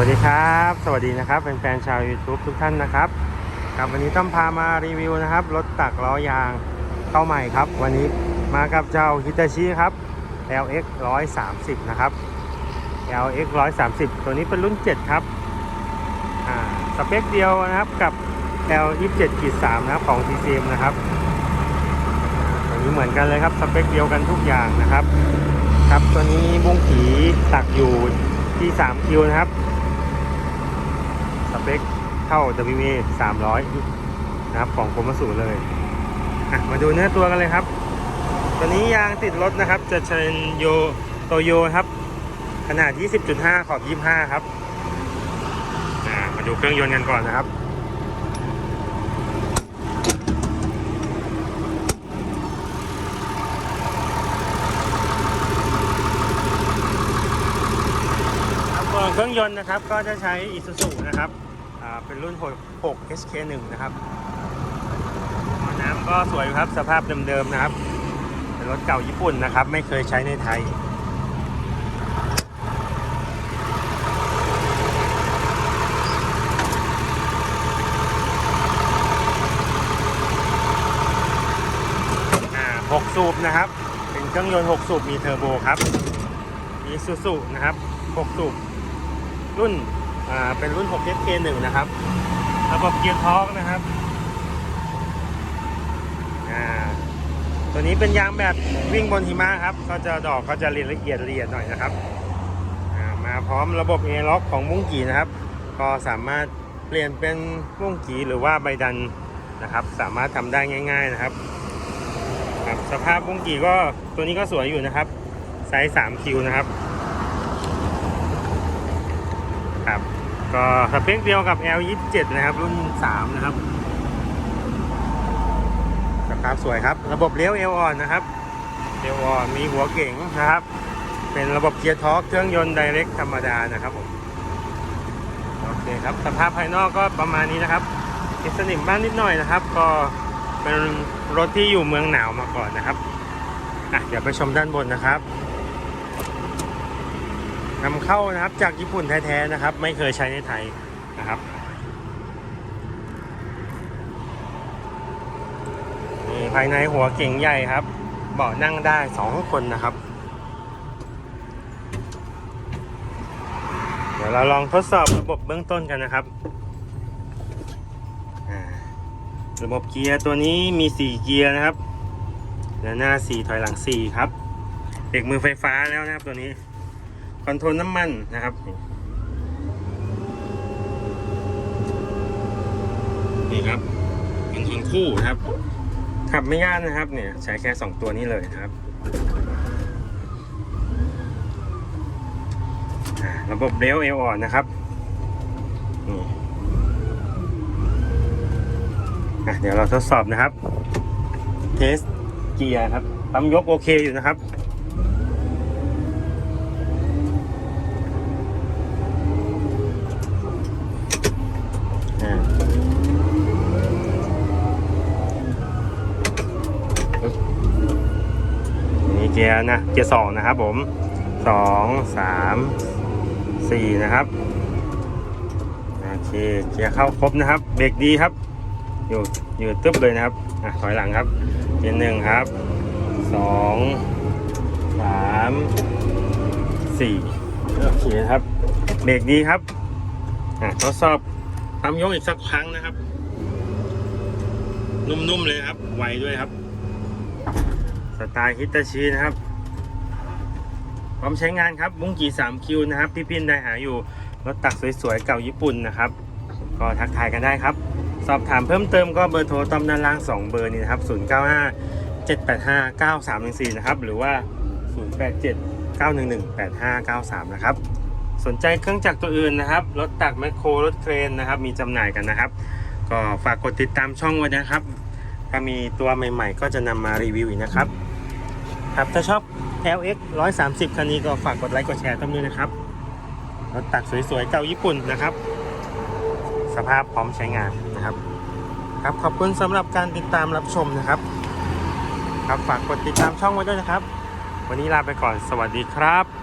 วัสดีครับ สวัสดีนะครับแฟนๆชาว YouTube ทุกท่านนะครับครับวันนี้ต้องพามารีวิวนะครับรถตักล้อยางเข้าใหม่ครับ วันนี้มากับเจ้าฮิตาชิครับ LX 130นะครับ LX 130ตัวนี้เป็นรุ่น 7 ครับอ่าสเปคเดียวนะครับกับ L 27ขีด3นะครับของ TCM นะครับตัวนี้เหมือนกันเลยครับสเปคเดียวกันทุกอย่างนะครับ ครับตัวนี้บุ้งผีตักอยู่ที่3คิวนะครับ เปคเท่า WA 300 นะครับของโคมัสูเลย มาดูเนื้อตัวกันเลยครับ ตัวนี้ยางติดรถนะครับ จะเป็นโยโตโยครับ ขนาด 20.5 ขอบ 25 ครับอ่ามาดูเครื่องยนต์กันก่อนนะครับเครื่องยนต์นะครับก็จะใช้ Isuzu นะครับ เป็นรุ่น6 HK1 นะครับน้ำก็สวยครับสภาพเดิมๆนะครับ เป็นรถเก่าญี่ปุ่นนะครับ ไม่เคยใช้ในไทยอ่า6สูบนะครับ เป็นเครื่องยนต์6สูบมีเทอร์โบครับมีซูซูนะครับ6สูบรุ่น อ่าเป็นรุ่น6 SK1 นะครับ ระบบเกียร์ทอร์กนะครับอ่าตัวนี้เป็นยางแบบวิ่งบนหิมะครับ ก็จะดอกก็จะเรียนละเอียดละเอียดหน่อยนะครับอ่ามาพร้อมระบบเอล็อกของมุ้งกีนะครับ ก็สามารถเปลี่ยนเป็นมุ้งกีหรือว่าใบดันนะครับ สามารถทำได้ง่าย ๆนะครับครับสภาพบุ้งกีก็ตัวนี้ก็สวยอยู่นะครับไซส์3คิวนะครับครับ ก็สเปคเดียวกับ L27 นะครับ รุ่น 3 นะครับสภาพสวยครับ ระบบเลี้ยวเอวอ่อนนะครับเอวอ่อนมีหัวเก๋งนะครับ เป็นระบบเกียร์ทอร์กเครื่องยนต์ไดเรกธรรมดานะครับผมโอเคครับสภาพภายนอกก็ประมาณนี้นะครับติดสนิมบ้างนิดหน่อยนะครับ ก็เป็นรถที่อยู่เมืองหนาวมาก่อนนะครับอะเดี๋ยวไปชมด้านบนนะครับ นำเข้านะครับจากญี่ปุ่นแท้ๆนะครับ ไม่เคยใช้ในไทยนะครับนี่ภายในหัวเก่งใหญ่ครับ เบาะนั่งได้สองคนนะครับ เดี๋ยวเราลองทดสอบระบบเบื้องต้นกันนะครับ ระบบเกียร์ตัวนี้มี 4 เกียร์นะครับเดินหน้า 4 ถอยหลัง 4 ครับเบรกมือไฟฟ้าแล้วนะครับตัวนี้ อนโทรลน้ำมันนะครับ นี่ครับคอนโทรลคู่นะครับ ขับไม่ยากนะครับ เนี่ยใช้แค่2ตัวนี้เลยครับ ระบบเบลเอลอ่อนนะครับนี่เดี๋ยวเราทดสอบนะครับ เทสเกียร์ครับปั๊มยกโอเคอยู่นะครับ อ่าปึ๊บนี่เกียร์นะเกียร์สองนะครับผมสองสามสี่นะครับโอเคเกียร์เข้าครบนะครับ เบรกดีครับ อยู่อยู่ตึ๊บเลยนะครับอะถอยหลังครับเกียร์หนึ่งครับสองสามสี่โอเคครับ เบรกดีครับอะทดสอบทำยกอีกสักครั้งนะครับ นุ่มๆเลยครับ ไวด้วยครับ สไตล์ฮิตาชินะครับ พร้อมใช้งานครับบุ้งกี่3คิวนะครับ พี่พินได้หาอยู่ รถตักสวยๆ เก่าญี่ปุ่นนะครับ ก็ทักทายกันได้ครับ สอบถามเพิ่มเติมก็เบอร์โทรตามด้านล่าง 2 เบอร์นี้นะครับ 095 785 9314 นะครับ หรือว่า 087 911 8593 นะครับ สนใจเครื่องจักรตัวอื่นนะครับ รถตักแมคโคร รถเครนนะครับ มีจำหน่ายกันนะครับ ก็ฝากกดติดตามช่องไว้นะครับถ้ามีตัวใหม่ ๆ ก็จะนำมารีวิวอีกนะครับ ครับ ถ้าชอบ LX 130 คันนี้ก็ฝากกดไลค์กดแชร์ต้มด้วยนะครับ รถตักสวยๆ เก่าญี่ปุ่นนะครับ สภาพพร้อมใช้งานนะครับ ครับขอบคุณสำหรับการติดตามรับชมนะครับ ครับฝากกดติดตามช่องไว้ด้วยนะครับ วันนี้ลาไปก่อน สวัสดีครับ